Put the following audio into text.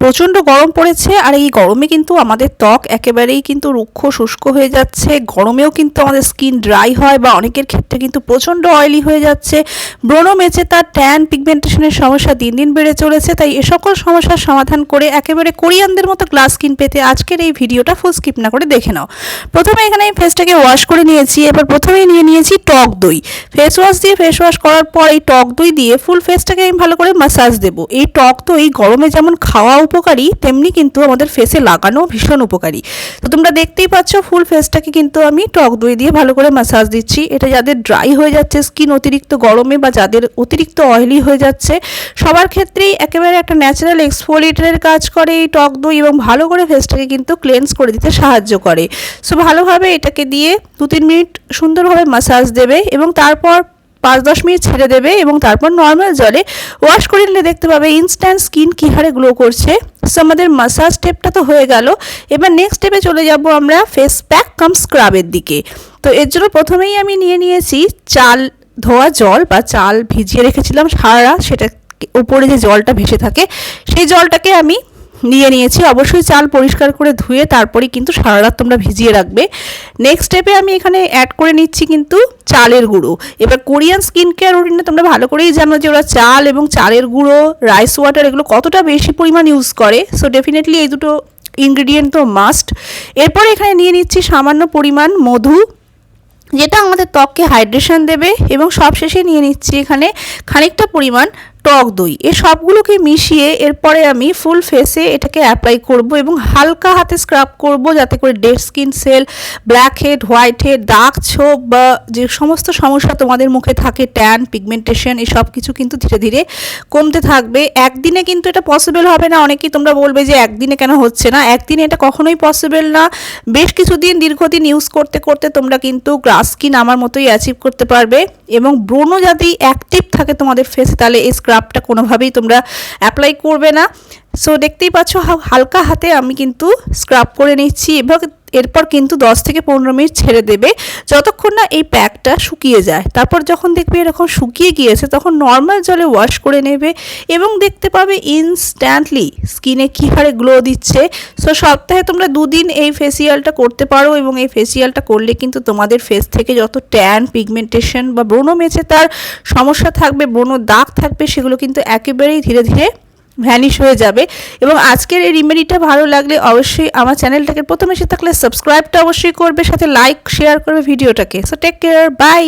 প্রচণ্ড গরম পড়েছে আর এই গরমে কিন্তু আমাদের ত্বক একেবারেই কিন্তু রুক্ষ, শুষ্ক হয়ে যাচ্ছে। গরমেও কিন্তু আমাদের স্কিন ড্রাই হয় বা অনেকের ক্ষেত্রে কিন্তু প্রচণ্ড অয়েলি হয়ে যাচ্ছে। ব্রণ মেচে তার ট্যান পিগমেন্টেশনের সমস্যা দিন দিন বেড়ে চলেছে, তাই এ সকল সমস্যার সমাধান করে একেবারে কোরিয়ানদের মতো গ্লাস স্কিন পেতে আজকের এই ভিডিওটা ফুল স্কিপ না করে দেখে নাও। প্রথমে এখানে আমি ফেসটাকে ওয়াশ করে নিয়েছি এবার প্রথমেই নিয়ে নিয়েছি টক দই। ফেস ওয়াশ দিয়ে ফেস ওয়াশ করার পর এই টক দই দিয়ে ফুল ফেসটাকে আমি ভালো করে মাসাজ দেবো। এই টক দই গরমে যেমন খাওয়া উপকারী, তেমনি কিন্তু আমাদের ফেসে লাগানো ভীষণ উপকারী। তো তোমরা দেখতেই পাচ্ছ ফুল ফেসটাকে কিন্তু আমি টক দই দিয়ে ভালো করে মাসাজ দিচ্ছি। এটা যাদের ড্রাই হয়ে যাচ্ছে স্কিন অতিরিক্ত গরমে বা যাদের অতিরিক্ত অয়েলি হয়ে যাচ্ছে, সবার ক্ষেত্রেই একেবারে একটা ন্যাচারাল এক্সফোলিয়েটারের কাজ করে এই টক দই এবং ভালো করে ফেসটাকে কিন্তু ক্লেন্স করে দিতে সাহায্য করে। সো ভালোভাবে এটাকে দিয়ে দু তিন মিনিট সুন্দরভাবে মাসাজ দেবে এবং তারপর পাঁচ দশ মিনিট ছেড়ে দেবে এবং তারপর নর্মাল জলে ওয়াশ করে নিলে দেখতে পাবে ইনস্ট্যান্ট স্কিন কী হারে গ্লো করছে। সো আমাদের মাসাজ স্টেপটা তো হয়ে গেল। এবার নেক্সট স্টেপে চলে যাব আমরা ফেস প্যাক কাম স্ক্রাবের দিকে। তো এর জন্য প্রথমেই আমি নিয়ে নিয়েছি চাল ধোয়া জল বা চাল ভিজিয়ে রেখেছিলাম সারা সেটা উপরে যে জলটা ভেসে থাকে, সেই জলটাকে আমি নিয়ে নিয়েছি। অবশ্যই চাল পরিষ্কার করে ধুয়ে তারপরে কিন্তু সারা রাত তোমরা ভিজিয়ে রাখবে। নেক্সট স্টেপে আমি এখানে অ্যাড করে নিচ্ছি কিন্তু চালের গুঁড়ো। এবার কোরিয়ান স্কিন কেয়ার রুটিনে তোমরা ভালো করেই জানো যে ওরা চাল এবং চালের গুঁড়ো রাইস ওয়াটার এগুলো কতটা বেশি পরিমাণ ইউজ করে। সো ডেফিনেটলি এই দুটো ইনগ্রিডিয়েন্ট তো মাস্ট এরপর এখানে নিয়ে নিচ্ছি সামান্য পরিমাণ মধু, যেটা আমাদের ত্বককে হাইড্রেশন দেবে এবং সবশেষে নিয়ে নিচ্ছি এখানে খানিকটা পরিমাণ টক দই। এ সবগুলোকে মিশিয়ে এরপরে আমি ফুল ফেসে এটাকে অ্যাপ্লাই করব এবং হালকা হাতে স্ক্রাব করব যাতে করে dead skin cell blackhead whitehead দাগ ছোপ বা যে সমস্ত সমস্যা তোমাদের মুখে থাকে ট্যান পিগমেন্টেশন এসব কিছু কিন্তু ধীরে ধীরে কমতে থাকবে। একদিনে কিন্তু এটা পসিবল হবে না। অনেকেই তোমরা বলবে যে একদিনে কেন হচ্ছে না? একদিনে এটা কখনোই পসিবল না। বেশ কিছুদিন দীর্ঘদিন ইউজ করতে করতে তোমরা কিন্তু গ্রাস স্কিন আমার মতোই অ্যাচিভ করতে পারবে এবং ব্রণ যদি অ্যাক্টিভ থাকে তোমাদের ফেসে তাহলে এই স্ক্রাবটা কোনোভাবেই তোমরা অ্যাপ্লাই করবে না। সো দেখতেই পাচ্ছ হালকা হাতে আমি কিন্তু স্ক্রাব করে নিচ্ছি। এবং এরপর কিন্তু 10 থেকে পনেরো মিনিট ছেড়ে দেবে। যতক্ষণ না এই প্যাকটা শুকিয়ে যায়। তারপর যখন দেখবে এরকম শুকিয়ে গিয়েছে, তখন নর্মাল জলে ওয়াশ করে নেবে এবং দেখতে পাবে ইনস্ট্যান্টলি স্কিনে কী হারে গ্লো দিচ্ছে। সো সপ্তাহে তোমরা দুদিন এই ফেসিয়ালটা করতে পারো এবং এই ফেসিয়ালটা করলে কিন্তু তোমাদের ফেস থেকে যত ট্যান পিগমেন্টেশন বা ব্রণ মেচে তার সমস্যা থাকবে, ব্রণ দাগ থাকবে, সেগুলো কিন্তু একেবারেই ধীরে ধীরে ভ্যানিশ হয়ে যাবে। এবং আজকের এই রিমেডিটা ভালো লাগলে অবশ্যই আমার চ্যানেলটাকে প্রথমে এসে থাকলে সাবস্ক্রাইবটা অবশ্যই করবে, সাথে লাইক শেয়ার করবে ভিডিওটাকে সো টেক কেয়ার বাই